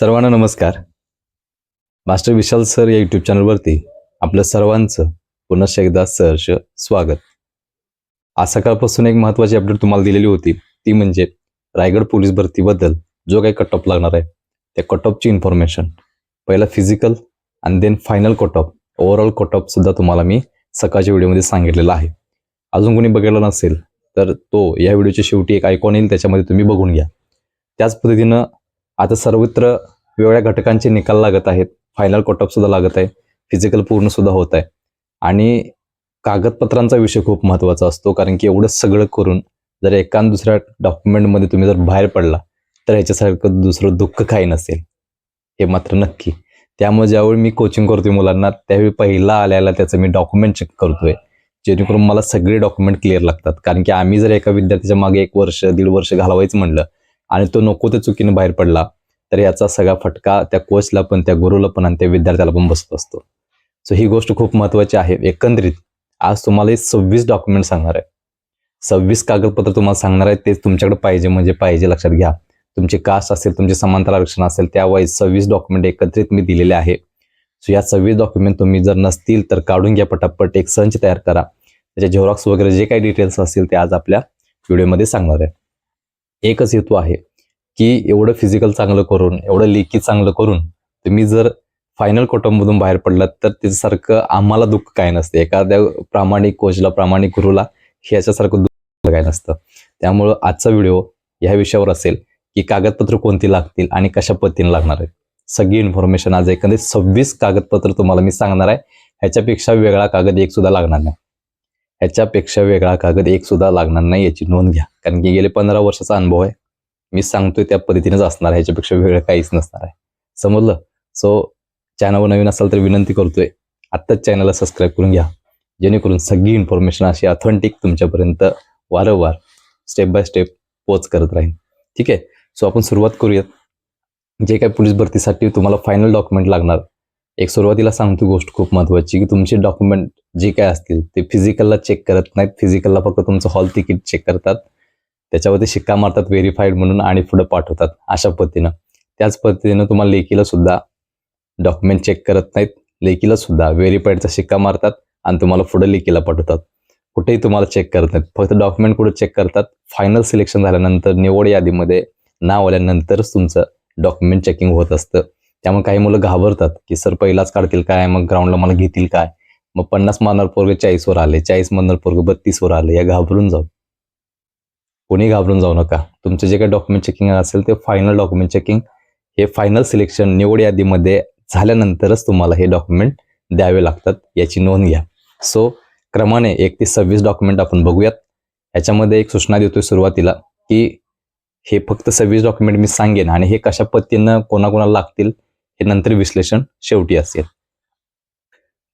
सर्वांना नमस्कार. Master Vishal sir या यूट्यूब चॅनलवरती आपलं सर्वांचं पुनश्च एकदा सहर्ष स्वागत. आज सकाळपासून एक महत्त्वाची अपडेट तुम्हाला दिलेली होती. ती म्हणजे रायगड पोलीस भरतीबद्दल जो काही कट ऑफ लागणार आहे त्या कट ऑफची इन्फॉर्मेशन पहिला फिजिकल आणि then final cut off overall cut off सुद्धा तुम्हाला मी सकाळच्या व्हिडिओमध्ये सांगितलेलं आहे. अजून कोणी बघितलं नसेल तर तो या व्हिडिओच्या शेवटी एक आयकॉन येईल त्याच्यामध्ये तुम्ही बघून घ्या. त्याच पद्धतीनं आता सर्वत्र वेगवेगळ्या घटकांचे निकाल लागत आहेत. फायनल कटअप सुद्धा लागत आहे. फिजिकल पूर्ण सुद्धा होत आहे. आणि कागदपत्रांचा विषय खूप महत्त्वाचा असतो. कारण की एवढं सगळं करून जर एका दुसऱ्या डॉक्युमेंटमध्ये तुम्ही जर बाहेर पडला तर ह्याच्यासारखं दुसरं दुःख काही नसेल. हे मात्र नक्की. त्यामुळे ज्यावेळी मी कोचिंग करतोय मुलांना त्यावेळी पहिला आल्याला त्याचं मी डॉक्युमेंट चेक करतोय. जेणेकरून मला सगळे डॉक्युमेंट क्लिअर लागतात. कारण की आम्ही जर एका विद्यार्थ्याच्या मागे एक वर्ष दीड वर्ष घालवायचं म्हणलं आणि तो नको त्या चुकीने बाहेर पडला तर याचा सगळा फटका त्या कोचला पण त्या गुरुला पण आणि त्या विद्यार्थ्याला पण बसत असतो. सो ही गोष्ट खूप महत्वाची आहे. एकंदरीत आज तुम्हाला सव्वीस डॉक्युमेंट सांगणार आहे. सव्वीस कागदपत्र तुम्हाला सांगणार आहे तेच तुमच्याकडे पाहिजे म्हणजे पाहिजे लक्षात घ्या. तुमची कास्ट असेल तुमचे समांतर आरक्षण असेल त्यावाईज सव्वीस डॉक्युमेंट एकत्रित मी दिलेले आहे. सो या सव्वीस डॉक्युमेंट तुम्ही जर नसतील तर काढून घ्या पटापट एक संच तयार करा. त्याचे झेरॉक्स वगैरे जे काही डिटेल्स असतील ते आज आपल्या व्हिडिओमध्ये सांगणार आहे. एकच हेतू आहे की एवढं फिजिकल चांगलं करून एवढं लेखी चांगलं करून तुम्ही जर फायनल कुटुंबातून बाहेर पडलात तर त्याच्यासारखं आम्हाला दुःख काय नसतं. एखाद्या प्रामाणिक कोचला प्रामाणिक गुरुला हे याच्यासारखं दुःख काय नसतं. त्यामुळं आजचा व्हिडिओ ह्या विषयावर असेल की कागदपत्र कोणती लागतील आणि कशा पद्धतीने लागणार आहेत. सगळी इन्फॉर्मेशन आज एकंदरीत सव्वीस कागदपत्र तुम्हाला मी सांगणार आहे. ह्याच्यापेक्षा वेगळा कागद एक सुद्धा लागणार नाही. ह्याच्यापेक्षा वेगळा कागद एक सुद्धा लागणार नाही याची नोंद घ्या. कारण की गेले पंधरा वर्षाचा अनुभव आहे. मी सांगतोय त्या पद्धतीनेच असणार आहे. ह्याच्यापेक्षा वेगळं काहीच नसणार आहे. समजलं? सो चॅनलवर नवीन असाल तर विनंती करतोय आत्ताच चॅनलला सबस्क्राईब करून घ्या. जेणेकरून सगळी इन्फॉर्मेशन अशी ऑथेंटिक तुमच्यापर्यंत वारंवार स्टेप बाय स्टेप पोच करत राहील ठीक आहे? सो आपण सुरुवात करूयात. जे काही पोलीस भरतीसाठी तुम्हाला फायनल डॉक्युमेंट लागणार एक सुरुवातीला सांगतो गोष्ट खूप महत्त्वाची की तुमचे डॉक्युमेंट जे काय असतील ते फिजिकलला चेक करत नाहीत. फिजिकलला फक्त तुमचं हॉल तिकीट चेक करतात. त्याच्यावरती शिक्का मारतात व्हेरीफाईड म्हणून आणि पुढे पाठवतात अशा पद्धतीनं. त्याच पद्धतीनं तुम्हाला लेखीला सुद्धा डॉक्युमेंट चेक करत नाहीत. लेखीला सुद्धा व्हेरीफाईडचा शिक्का मारतात आणि तुम्हाला पुढे लेखीला पाठवतात. कुठेही तुम्हाला चेक करत नाहीत. फक्त डॉक्युमेंट कुठे चेक करतात? फायनल सिलेक्शन झाल्यानंतर निवड यादीमध्ये नाव आल्यानंतरच तुमचं डॉक्युमेंट चेकिंग होत असतं. त्यामुळे काही मुलं घाबरतात की सर पहिलाच काढतील काय? मग ग्राउंडला मला घेतील काय? मग पन्नास मारणार पोरग चाळीसवर आले चाळीस मारणार पोरग बत्तीसवर आले या घाबरून जाऊ. कोणी घाबरून जाऊ नका. तुमचे जे काही डॉक्युमेंट चेकिंग असेल ते फायनल डॉक्युमेंट चेकिंग हे फायनल सिलेक्शन निवड यादीमध्ये झाल्यानंतरच तुम्हाला हे डॉक्युमेंट द्यावे लागतात याची नोंद घ्या. सो क्रमाने एक ते सव्वीस डॉक्युमेंट आपण बघूयात. याच्यामध्ये एक सूचना देतोय सुरुवातीला की हे फक्त सव्वीस डॉक्युमेंट मी सांगेन आणि हे कशा पद्धतीनं कोणाकोणाला लागतील हे नंतर विश्लेषण शेवटी असेल.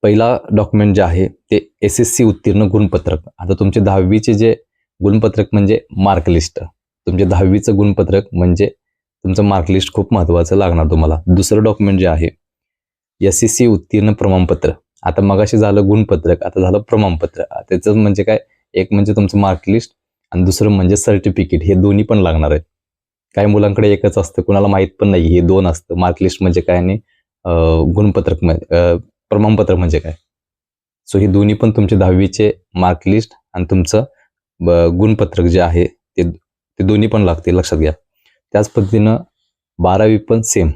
पहिला डॉक्युमेंट जे आहे ते एस एस सी उत्तीर्ण गुणपत्रक. आता तुमचे दहावीचे जे गुणपत्रक म्हणजे मार्क लिस्ट तुमचे दहावीचं गुणपत्रक म्हणजे तुमचं मार्क लिस्ट खूप महत्त्वाचं लागणार तुम्हाला. दुसरं डॉक्युमेंट जे आहे एस एस सी उत्तीर्ण प्रमाणपत्र. आता मगाशी झालं गुणपत्रक आता झालं प्रमाणपत्र. त्याचं म्हणजे काय? एक म्हणजे तुमचं मार्कलिस्ट आणि दुसरं म्हणजे सर्टिफिकेट हे दोन्ही पण लागणार आहेत. काही मुलांकडे एकच असतं कुणाला माहीत पण नाही हे दोन असतं. मार्क लिस्ट म्हणजे काय आणि गुणपत्रक म्हणजे प्रमाणपत्र म्हणजे काय? सो ही दोन्ही पण तुमचे दहावीचे मार्क लिस्ट आणि तुमचं गुणपत्रक जे आहे ते ते दोन्ही पण लागतील लक्षात घ्या. त्याच पद्धतीनं बारावी पण सेम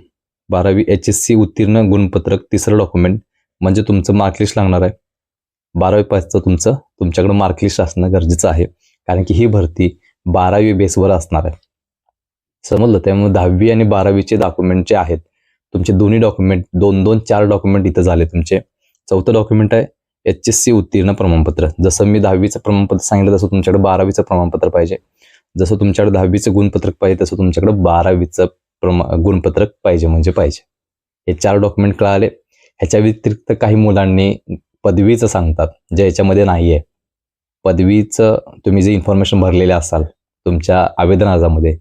बारावी एच एस सी उत्तीर्ण गुणपत्रक तिसरं डॉक्युमेंट म्हणजे तुमचं मार्कलिस्ट लागणार आहे. बारावी पासचं तुमचं तुमच्याकडं मार्कलिस्ट असणं गरजेचं आहे. कारण की ही भरती बारावी बेसवर असणार आहे. समजलं? त्यामुळे दहावी आणि बारावीचे डॉक्युमेंट जे आहेत तुमचे दोन्ही डॉक्युमेंट दोन दोन चार डॉक्युमेंट इथं झाले तुमचे. चौथं डॉक्युमेंट आहे एच एस सी उत्तीर्ण प्रमाणपत्र. जसं मी दहावीचं प्रमाणपत्र सांगितलं तसं तुमच्याकडे बारावीचं प्रमाणपत्र पाहिजे. जसं तुमच्याकडे दहावीचं गुणपत्रक पाहिजे तसं तुमच्याकडे बारावीचं प्रमा गुणपत्रक पाहिजे म्हणजे पाहिजे. हे चार डॉक्युमेंट कळाले. ह्याच्या व्यतिरिक्त काही मुलांनी पदवीचं सांगतात जे याच्यामध्ये नाही आहे पदवीचं तुम्ही जे इन्फॉर्मेशन भरलेले असाल तुमच्या आवेदन अर्जामध्ये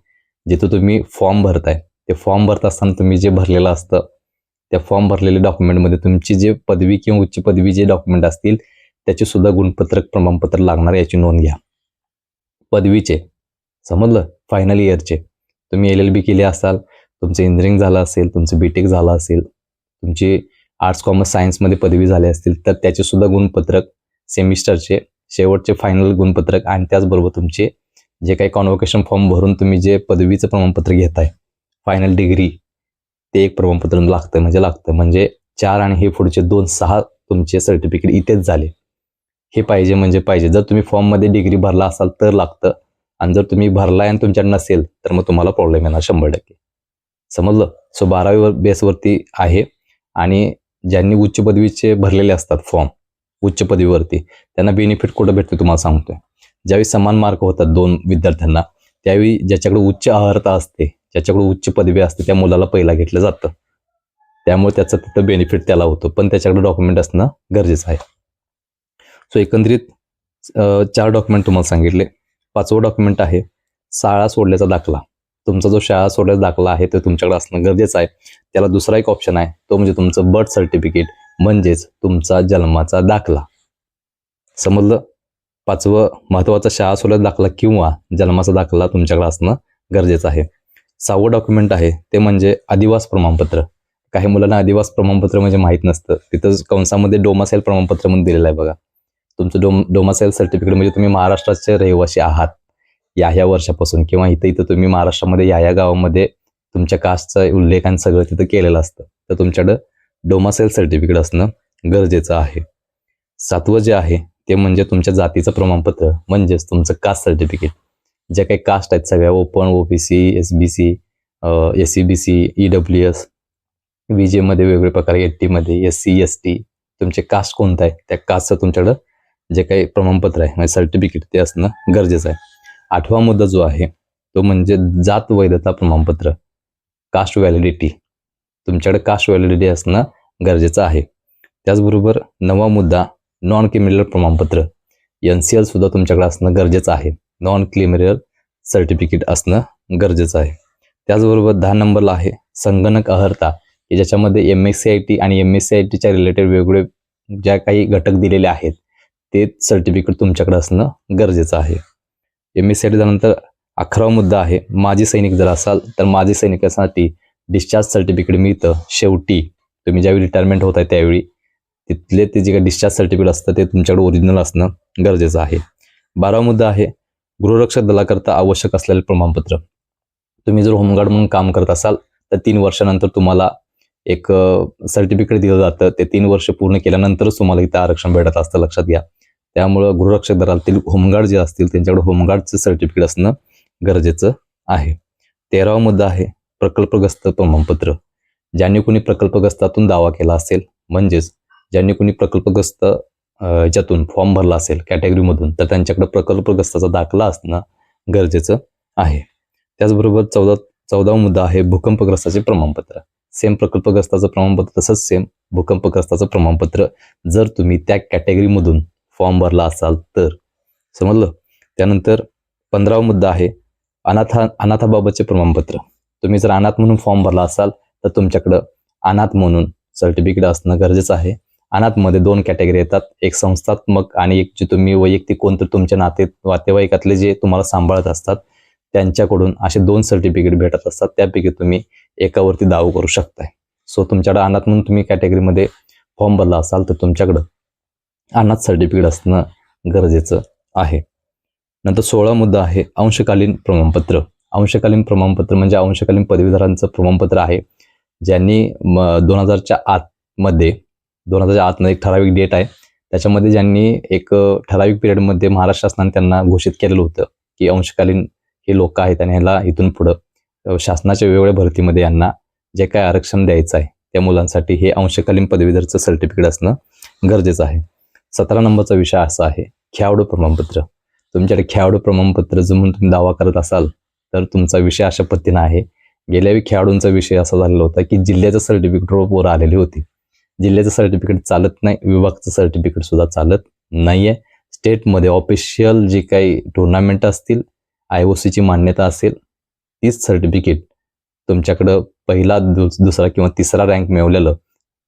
जिथं तुम्ही फॉर्म भरताय ते फॉर्म भरत असताना तुम्ही जे भरलेलं असतं त्या फॉर्म भरलेल्या डॉक्युमेंटमध्ये तुमची जे पदवी किंवा उच्च पदवी जे डॉक्युमेंट असतील त्याचे सुद्धा गुणपत्रक प्रमाणपत्र लागणार याची नोंद घ्या. पदवीचे समजलं? फायनल इयरचे तुम्ही एल एल बी केले असाल तुमचं इंजिनिअरिंग झालं असेल तुमचं बी टेक झालं असेल तुमची आर्ट्स कॉमर्स सायन्समध्ये पदवी झाली असतील तर त्याचे सुद्धा गुणपत्रक सेमिस्टरचे शेवटचे फायनल गुणपत्रक आणि त्याचबरोबर तुमचे जे काही कॉन्व्होकेशन फॉर्म भरून तुम्ही जे पदवीचं प्रमाणपत्र घेताय फायनल डिग्री ते एक प्रमाणपत्र लागतं म्हणजे लागतं म्हणजे चार आणि हे पुढचे दोन सहा तुमचे सर्टिफिकेट इथेच झाले. हे पाहिजे म्हणजे पाहिजे. जर तुम्ही फॉर्ममध्ये डिग्री भरला असाल तर लागतं. आणि जर तुम्ही भरलाय आणि तुमच्या नसेल तर मग तुम्हाला प्रॉब्लेम येणार शंभर टक्के. समजलं? सो बारावीवर बेसवरती आहे. आणि ज्यांनी उच्च पदवीचे भरलेले असतात फॉर्म उच्च पदवीवरती त्यांना बेनिफिट कुठं भेटते तुम्हाला सांगतोय? ज्यावेळी समान मार्क होतात दोन विद्यार्थ्यांना त्यावेळी ज्याच्याकडे उच्च अर्हता असते ज्याच्याकडे उच्च पदवी असते त्या मुलाला पहिला घेतलं जातं. त्यामुळे त्याचं तिथं बेनिफिट त्याला होतं. पण त्याच्याकडे डॉक्युमेंट असणं गरजेचं आहे. सो एकंदरीत चार डॉक्युमेंट तुम्हाला सांगितले. पाचवं डॉक्युमेंट आहे शाळा सोडल्याचा दाखला. तुमचा जो शाळा सोडल्याचा दाखला आहे तो तुमच्याकडे असणं गरजेचं आहे. त्याला दुसरा एक ऑप्शन आहे तो म्हणजे तुमचं बर्थ सर्टिफिकेट म्हणजेच तुमचा जन्माचा दाखला. समजलं? पाचवं महत्त्वाचा शाळा सोडल्याचा दाखला किंवा जन्माचा दाखला तुमच्याकडे असणं गरजेचं आहे. सहावं डॉक्युमेंट आहे ते म्हणजे आदिवास प्रमाणपत्र. काही मुलांना आदिवास प्रमाणपत्र म्हणजे माहीत नसतं. तिथं कंसामध्ये डोमासेल प्रमाणपत्र म्हणून दिलेलं आहे बघा. तुमचं डोम डोमासेल सर्टिफिकेट म्हणजे तुम्ही महाराष्ट्राचे रहिवासी आहात. या ह्या वर्षापासून किंवा इथं इथं तुम्ही महाराष्ट्रामध्ये या या गावामध्ये तुमच्या कास्टचं उल्लेख आणि सगळं तिथं केलेलं असतं. तर तुमच्याकडं डोमासेल सर्टिफिकेट असणं गरजेचं आहे. सातवं जे आहे ते म्हणजे तुमच्या जातीचं प्रमाणपत्र म्हणजेच तुमचं कास्ट सर्टिफिकेट ज्या काही कास्ट आहेत सगळ्या open OBC S B C S C B C E W S V जेमध्ये वेगवेगळे प्रकार एस टीमध्ये एस सी एस टी तुमचे कास्ट कोणतं आहे त्या कास्टचं तुमच्याकडं जे काही प्रमाणपत्र आहे म्हणजे सर्टिफिकेट ते असणं गरजेचं आहे. आठवा मुद्दा जो आहे तो म्हणजे जात वैधता प्रमाणपत्र कास्ट व्हॅलिडिटी तुमच्याकडे कास्ट व्हॅलिडिटी असणं गरजेचं आहे. त्याचबरोबर नवा मुद्दा नॉन क्रिमिनल प्रमाणपत्र. एन सी एल सुद्धा तुमच्याकडे असणं गरजेचं आहे. नॉन क्रिमिनल सर्टिफिकेट असणं गरजेचं आहे. त्याचबरोबर दहा नंबरला आहे संगणक अर्हता की ज्याच्यामध्ये M S C I T आणि एम एस सी आय टीच्या रिलेटेड वेगवेगळे ज्या काही घटक दिलेले आहेत ते सर्टिफिकेट तुमच्याकडे असणं गरजेचं आहे. M S C I T झाल्यानंतर अकरावा मुद्दा आहे माजी सैनिक जर असाल तर माजी सैनिकासाठी डिस्चार्ज सर्टिफिकेट मिळतं. शेवटी तुम्ही ज्यावेळी रिटायरमेंट होत आहे त्यावेळी तिथले ते जे काही डिस्चार्ज सर्टिफिकेट असतं ते तुमच्याकडे ओरिजिनल असणं गरजेचं आहे. बारावा मुद्दा आहे गृहरक्षक दलाकरता आवश्यक असलेले प्रमाणपत्र. तुम्ही जर होमगार्ड म्हणून काम करत असाल तर तीन वर्षानंतर तुम्हाला एक सर्टिफिकेट दिलं जातं. ते तीन वर्ष पूर्ण केल्यानंतरच तुम्हाला इथं आरक्षण भेटत असतं लक्षात घ्या. त्यामुळं गृहरक्षक दलातील होमगार्ड जे असतील त्यांच्याकडे होमगार्डचं सर्टिफिकेट असणं गरजेचं आहे. तेरावा मुद्दा आहे प्रकल्पग्रस्त प्रमाणपत्र. ज्यांनी कोणी प्रकल्पग्रस्तातून दावा केला असेल म्हणजेच ज्यांनी कोणी प्रकल्पग्रस्त ज्यातून फॉर्म भरला असेल कॅटेगरीमधून तर त्यांच्याकडे प्रकल्पग्रस्ताचा दाखला असणं गरजेचं आहे. त्याचबरोबर चौदा चौदावा मुद्दा आहे भूकंपग्रस्ताचे प्रमाणपत्र. सेम प्रकल्पग्रस्ताचं प्रमाणपत्र तसंच सेम भूकंपग्रस्ताचं प्रमाणपत्र. जर तुम्ही त्या कॅटेगरीमधून फॉर्म भरला असाल तर. समजलं? त्यानंतर पंधरावा मुद्दा आहे अनाथा अनाथाबाबतचे प्रमाणपत्र. तुम्ही जर अनाथ म्हणून फॉर्म भरला असाल तर तुमच्याकडं अनाथ म्हणून सर्टिफिकेट असणं गरजेचं आहे. अनाथमध्ये दोन कॅटेगरी येतात. एक संस्थात्मक आणि एक जे तुम्ही वैयक्तिक कोणतं तुमच्या नाते नातेवाईकातले जे तुम्हाला सांभाळत असतात त्यांच्याकडून असे दोन सर्टिफिकेट भेटत असतात. त्यापैकी तुम्ही एकावरती दावा करू शकताय. सो तुमच्याकडे अनाथ म्हणून तुम्ही कॅटेगरीमध्ये फॉर्म भरला असाल तर तुमच्याकडं अनाथ सर्टिफिकेट असणं गरजेचं आहे. नंतर सोळा मुद्दा आहे अंशकालीन प्रमाणपत्र. अंशकालीन प्रमाणपत्र म्हणजे अंशकालीन पदवीधरांचं प्रमाणपत्र आहे ज्यांनी दोन हजारच्या आतमध्ये दोन हजारच्या आतमध्ये एक ठराविक डेट आहे. त्याच्यामध्ये ज्यांनी एक ठराविक पिरियडमध्ये महाराष्ट्र शासनाने त्यांना घोषित केलेलं होतं की अंशकालीन हे लोक आहेत आणि ह्याला इथून पुढं शासनाच्या वेगवेगळ्या भरतीमध्ये यांना जे काय आरक्षण द्यायचं आहे त्या मुलांसाठी हे अंशकालीन पदवीधरचं सर्टिफिकेट असणं गरजेचं आहे. सतरा नंबरचा विषय असा आहे खेळाडू प्रमाणपत्र. तुमच्याकडे खेळाडू प्रमाणपत्र जर म्हणून तुम्ही दावा करत असाल तर तुमचा विषय अशा पद्धतीनं आहे. गेल्यावेळी खेळाडूंचा विषय असा झालेला होता की जिल्ह्याचं सर्टिफिकेट वर आलेली होती. जिल्ह्याचं सर्टिफिकेट चालत नाही विभागचं सर्टिफिकेट सुद्धा चालत नाही आहे स्टेटमध्ये ऑफिशियल जे काही टुर्नामेंट असतील आय ओ सीची मान्यता असेल तीच सर्टिफिकेट तुमच्याकडं पहिला दुस दुसरा किंवा तिसरा रँक मिळवलेलं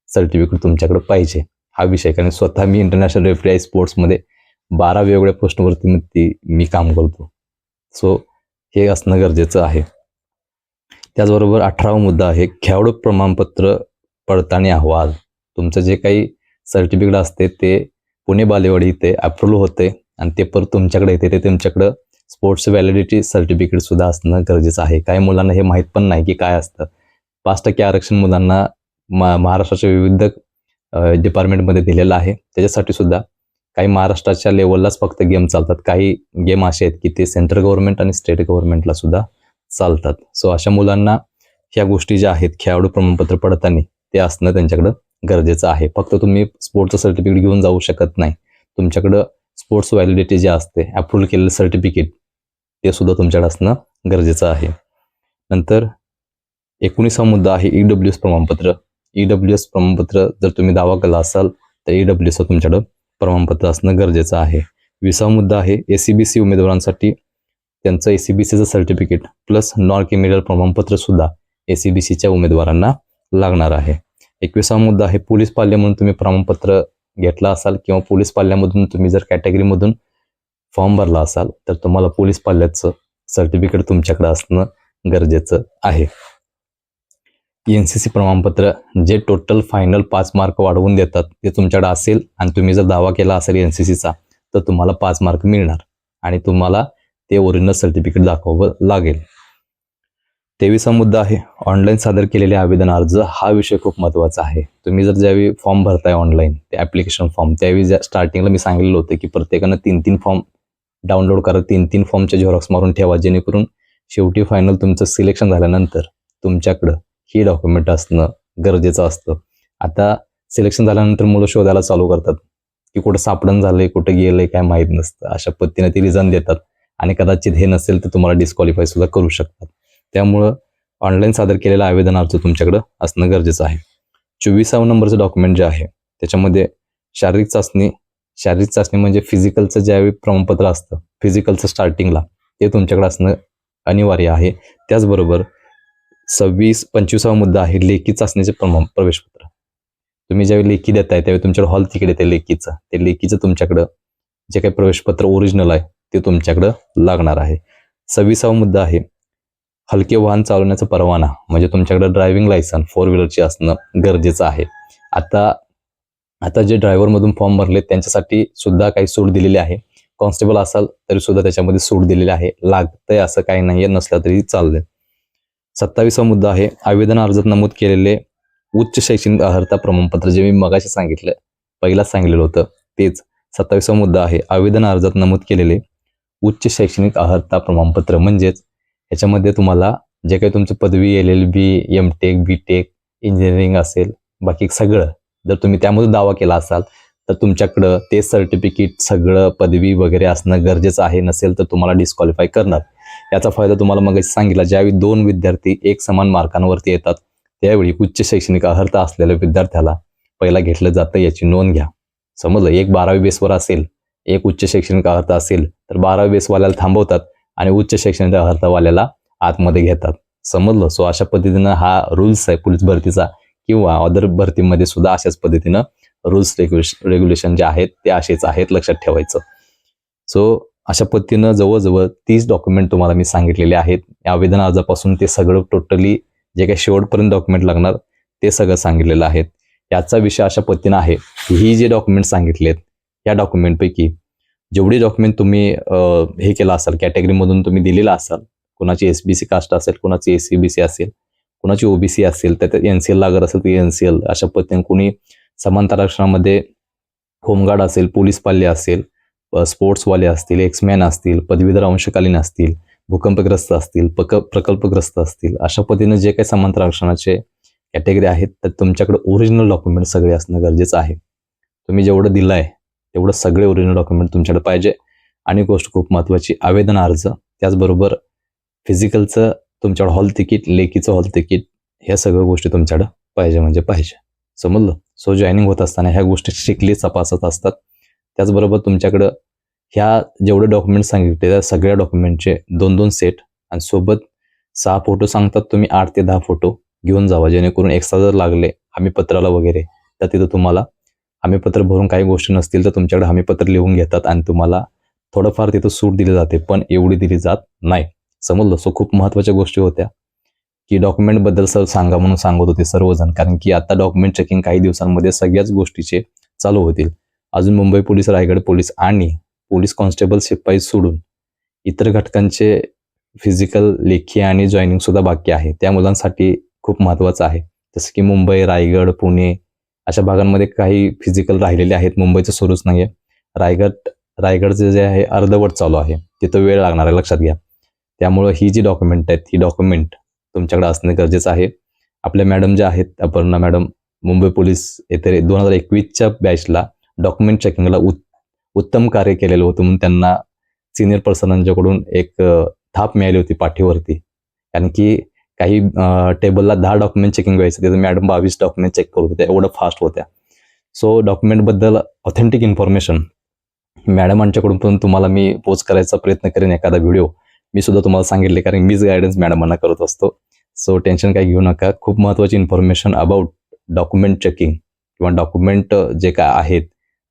सर्टिफिकेट तुमच्याकडं पाहिजे. हा विषय कारण स्वतः मी इंटरनॅशनल रेफ्री स्पोर्ट्समध्ये बारा वेगवेगळ्या पोस्टवरती मी- मी काम करतो. सो हे असणं गरजेचं आहे. त्याचबरोबर अठरावा मुद्दा आहे खेळाडू प्रमाणपत्र पडताळणी अहवाल. तुमचं जे काही सर्टिफिकेट असते ते पुणे बालेवाडी इथे अप्रूव्ह होते आणि ते परत तुमच्याकडे येते ते तुमच्याकडं स्पोर्ट्स व्हॅलिडिटी सर्टिफिकेट सुद्धा असणं गरजेचं आहे. काही मुलांना हे माहीत पण नाही की काय असतं. पाच टक्के आरक्षण मुलांना मा महाराष्ट्राच्या विविध डिपार्टमेंटमध्ये दिलेलं आहे. त्याच्यासाठी सुद्धा काही महाराष्ट्राच्या लेवललाच फक्त गेम चालतात. काही गेम असे आहेत की ते सेंट्रल गव्हर्नमेंट आणि स्टेट गव्हर्नमेंटला सुद्धा चालतात. सो अशा मुलांना ह्या गोष्टी ज्या आहेत खेळाडू प्रमाणपत्र पडताना ते असणं त्यांच्याकडं गरजेचं आहे. फक्त तुम्ही स्पोर्टचं सर्टिफिकेट घेऊन जाऊ शकत नाही. तुमच्याकडं स्पोर्ट्स व्हॅलिडिटी जे असते अप्रूव्ह केलेलं सर्टिफिकेट ते सुद्धा तुमच्याकडे असणं गरजेचं आहे. नंतर एकोणीसा मुद्दा आहे ई डब्ल्यू एस प्रमाणपत्र. ई डब्ल्यू एस प्रमाणपत्र जर तुम्ही दावा केला असाल तर ई डब्ल्यू एसचं तुमच्याकडं प्रमाणपत्र असणं गरजेचं आहे. विसा मुद्दा आहे ए सी बी सी उमेदवारांसाठी. त्यांचं ए सी बी सीचं सर्टिफिकेट प्लस नॉन क्रिमिनल प्रमाणपत्र सुद्धा ए सी बी सीच्या उमेदवारांना लागणार आहे. एकविसा मुद्दा आहे पोलीस पाल्य म्हणून तुम्ही प्रमाणपत्र घेतला असाल किंवा पोलीस पाल्यामधून तुम्ही जर कॅटेगरीमधून फॉर्म भरला असाल तर तुम्हाला पोलीस पाल्याचं सर्टिफिकेट तुमच्याकडे असणं गरजेचं आहे. एन सी सी प्रमाणपत्र जे टोटल फायनल पाच मार्क वाढवून देतात ते तुमच्याकडे असेल आणि तुम्ही जर दावा केला असेल एन सी सीचा तर तुम्हाला पाच मार्क मिळणार आणि तुम्हाला ते ओरिजिनल सर्टिफिकेट दाखवावं लागेल. तेवीसा मुद्दा आहे. ऑनलाईन सादर केलेले आवेदन अर्ज हा विषय खूप महत्त्वाचा आहे. तुम्ही जर ज्यावेळी फॉर्म भरताय ऑनलाईन ते ॲप्लिकेशन फॉर्म त्यावेळी ज्या स्टार्टिंगला मी सांगितलं होतं की प्रत्येकानं तीन तीन फॉर्म डाउनलोड करा तीन तीन फॉर्मचे झेरॉक्स मारून ठेवा जेणेकरून शेवटी फायनल तुमचं सिलेक्शन झाल्यानंतर तुमच्याकडं ही डॉक्युमेंट असणं गरजेचं असतं. आता सिलेक्शन झाल्यानंतर मुलं शोधायला चालू करतात की कुठं सापडण झालंय कुठं गेलंय काय माहीत नसतं. अशा पद्धतीने ते रिझन देतात आणि कदाचित हे नसेल तर तुम्हाला डिस्क्वालिफाय सुद्धा करू शकतात. त्यामुळं ऑनलाईन सादर केलेला आवेदन अर्ज तुमच्याकडं असणं गरजेचं आहे. चोवीसावं नंबरचं डॉक्युमेंट जे आहे त्याच्यामध्ये शारीरिक चाचणी शारीरिक चाचणी म्हणजे फिजिकलचं ज्यावेळी प्रमाणपत्र असतं फिजिकलचं स्टार्टिंगला ते तुमच्याकडे असणं अनिवार्य आहे. त्याचबरोबर सव्वीस पंचवीसावा मुद्दा आहे लेखी चाचणीचे प्रमाण प्रवेशपत्र. तुम्ही ज्यावेळी लेखी देताय त्यावेळी तुमच्याकडे हॉल तिकीट येते लेखीचं. ते लेखीचं तुमच्याकडं जे काही प्रवेशपत्र ओरिजिनल आहे ते तुमच्याकडं लागणार आहे. सव्वीसावा मुद्दा आहे हलके वाहन चालवण्याचा परवाना म्हणजे तुमच्याकडे ड्रायव्हिंग लायसन फोर व्हीलरची असणं गरजेचं आहे. आता आता जे ड्रायव्हरमधून फॉर्म भरले त्यांच्यासाठी सुद्धा काही सूट दिलेली आहे. कॉन्स्टेबल असाल तरी सुद्धा त्याच्यामध्ये सूट दिलेली आहे. लागतंय असं काही नाहीये नसलं तरी चालले सत्तावीसा मुद्दा आहे आवेदन अर्जात नमूद केलेले उच्च शैक्षणिक अर्हता प्रमाणपत्र जे मी मगाशी सांगितलं पहिलाच सांगितलेलं होतं तेच. सत्तावीसा मुद्दा आहे आवेदन अर्जात नमूद केलेले उच्च शैक्षणिक अर्हता प्रमाणपत्र म्हणजेच याच्यामध्ये तुम्हाला जे काही तुमचं पदवी L L B M tech B tech engineering असेल बाकी सगळं जर तुम्ही त्यामध्ये दावा केला असाल तर तुमच्याकडं ते सर्टिफिकेट सगळं पदवी वगैरे असणं गरजेचं आहे नसेल तर तुम्हाला डिस्क्वालिफाय करणार. याचा फायदा तुम्हाला मग सांगितला ज्यावेळी दोन विद्यार्थी एक समान मार्कांवरती येतात त्यावेळी उच्च शैक्षणिक अर्हता असलेल्या विद्यार्थ्याला पहिला घेतलं जातं याची नोंद घ्या. समजलं? एक बारावी बेसवर असेल एक उच्च शैक्षणिक अर्हता असेल तर बारावी बेसवाल्याला थांबवतात. आणि उच्च शैक्षणिक अर्हतावाल्याला आतमध्ये घेतात. समजलं? सो अशा पद्धतीनं हा रूल्स आहे पोलीस भरतीचा किंवा अदर भरतीमध्ये सुद्धा अशाच पद्धतीनं रूल्स रेग्युलेशन जे आहेत ते असेच आहेत लक्षात ठेवायचं. सो अशा पद्धतीनं जवळजवळ तीस डॉक्युमेंट तुम्हाला मी सांगितलेले आहेत. आवेदन अर्जापासून ते सगळं टोटली जे काही शेवटपर्यंत डॉक्युमेंट लागणार ते सगळं सांगितलेलं आहे याचा विषय अशा पद्धतीनं आहे की ही जे डॉक्युमेंट सांगितलेत या डॉक्युमेंटपैकी जेवढी डॉक्युमेंट तुम्ही हे केलं असाल कॅटेगरीमधून तुम्ही दिलेला असाल कुणाची एस बी सी कास्ट असेल कुणाची एस सी बी सी असेल कुणाची ओबीसी असेल तर एन सी एल लागत असेल तर एन सी एल अशा पद्धतीने कुणी समांतर आरक्षणामध्ये होमगार्ड असेल पोलीस पाल्य असेल स्पोर्ट्सवाले असतील एक्समॅन असतील पदवीधर अंशकालीन असतील भूकंपग्रस्त असतील पक प्रकल्पग्रस्त असतील अशा पद्धतीने जे काही समांतर आरक्षणाचे कॅटेगरी आहेत तर तुमच्याकडे ओरिजिनल डॉक्युमेंट सगळे असणं गरजेचं आहे. तुम्ही जेवढं दिलं आहे एवढं सगळे ओरिजिनल डॉक्युमेंट तुमच्याकडे पाहिजे. आणि गोष्ट खूप महत्त्वाची आवेदन अर्ज. त्याचबरोबर फिजिकलचं तुमच्याकडं हॉल तिकीट लेकीचं हॉल तिकीट ह्या सगळ्या गोष्टी तुमच्याकडं पाहिजे म्हणजे पाहिजे. समजलं? सो जॉईनिंग होत असताना ह्या गोष्टी स्ट्रिक्टली तपासत असतात. त्याचबरोबर तुमच्याकडं ह्या जेवढे डॉक्युमेंट सांगितले त्या सगळ्या डॉक्युमेंटचे दोन दोन सेट आणि सोबत सहा फोटो सांगतात तुम्ही आठ ते दहा फोटो घेऊन जावा. जेणेकरून एक्स्ट्रा जर लागले पत्राला वगैरे तर तिथं तुम्हाला हमीपत्र भरून काही गोष्टी नसतील तर तुमच्याकडे हमीपत्र लिहून घेतात आणि तुम्हाला थोडंफार तिथं सूट दिली जाते पण एवढी दिली जात नाही. समजलं? सो खूप महत्त्वाच्या गोष्टी होत्या. की डॉक्युमेंटबद्दल सर सांगा म्हणून सांगत होते सर्वजण. कारण की आता डॉक्युमेंट चेकिंग काही दिवसांमध्ये सगळ्याच गोष्टीचे चालू होतील. अजून मुंबई पोलीस रायगड पोलीस आणि पोलीस कॉन्स्टेबल शिपाई सोडून इतर घटकांचे फिजिकल लेखी आणि जॉईनिंग सुद्धा बाकी आहे. त्या मुलांसाठी खूप महत्त्वाचं आहे. जसं की मुंबई रायगड पुणे अशा भागांमध्ये काही फिजिकल राहिलेले आहेत. मुंबईचं सुरूच नाही आहे रायगड रायगडचं जे आहे अर्धवट चालू आहे. तिथं वेळ लागणार आहे लक्षात घ्या. त्यामुळं ही जी डॉक्युमेंट आहेत ही डॉक्युमेंट तुमच्याकडे असणे गरजेचं आहे. आपल्या मॅडम ज्या आहेत अपर्णा मॅडम मुंबई पोलीस येथे दोन हजार एकवीसच्या बॅचला डॉक्युमेंट चेकिंगला उत् उत्तम कार्य केलेलं होतं म्हणून त्यांना सिनियर पर्सनांच्याकडून एक थाप मिळाली होती पाठीवरती. कारण की काही टेबलला दहा डॉक्युमेंट चेकिंग व्हायचं तिथं मॅडम बावीस डॉक्युमेंट चेक करत होत्या एवढं फास्ट होत्या. सो डॉक्युमेंटबद्दल ऑथेंटिक इन्फॉर्मेशन मॅडमांच्याकडून पण तुम्हाला मी पोस्ट करायचा प्रयत्न करेन एखादा व्हिडिओ मी सुद्धा तुम्हाला सांगितले कारण मीच गायडन्स मॅडमांना करत असतो. सो टेन्शन काही घेऊ नका. खूप महत्त्वाची इन्फॉर्मेशन अबाउट डॉक्युमेंट चेकिंग किंवा डॉक्युमेंट जे काय आहेत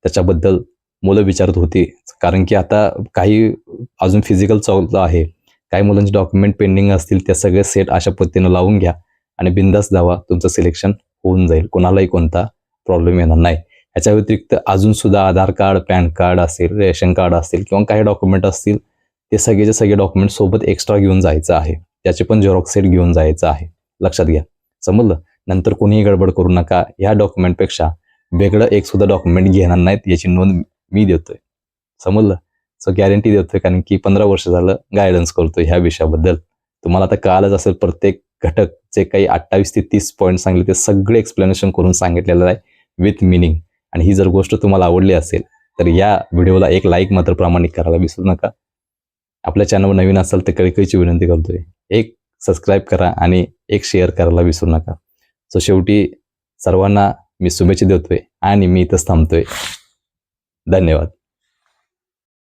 त्याच्याबद्दल मुलं विचारत होती. कारण की आता काही अजून फिजिकल चालू आहे. काही मुलांचे डॉक्युमेंट पेंडिंग असतील त्या सगळे सेट अशा पद्धतीनं लावून घ्या आणि बिंदास जावा तुमचं सिलेक्शन होऊन जाईल. कोणालाही कोणता प्रॉब्लेम येणार नाही. याच्या व्यतिरिक्त अजून सुद्धा आधार कार्ड पॅन कार्ड असेल रेशन कार्ड असेल किंवा काही डॉक्युमेंट असतील ते सगळेचे सगळे डॉक्युमेंट सोबत एक्स्ट्रा घेऊन जायचं आहे. त्याचे पण झेरॉक्स सेट घेऊन जायचं आहे. लक्षात घ्या. समजलं? नंतर कोणीही गडबड करू नका. ह्या डॉक्युमेंटपेक्षा वेगळं एक सुद्धा डॉक्युमेंट घेणार नाहीत याची नोंद मी देतोय. समजलं? सो गॅरंटी देतोय कारण की पंधरा वर्ष झालं गायडन्स करतोय ह्या विषयाबद्दल. तुम्हाला आता कळालंच असेल प्रत्येक घटक जे काही अठ्ठावीस ते तीस पॉईंट सांगले ते सगळे एक्सप्लेनेशन करून सांगितलेलं आहे विथ मिनिंग आणि ही जर गोष्ट तुम्हाला आवडली असेल तर या व्हिडिओला एक लाईक मात्र प्रामाणिक करायला विसरू नका. आपल्या चॅनलवर नवीन असाल तर कळकळीची विनंती करतोय. एक सबस्क्राईब करा आणि एक शेअर करायला विसरू नका. सो शेवटी सर्वांना मी शुभेच्छा देतोय आणि मी इथंच थांबतोय. धन्यवाद.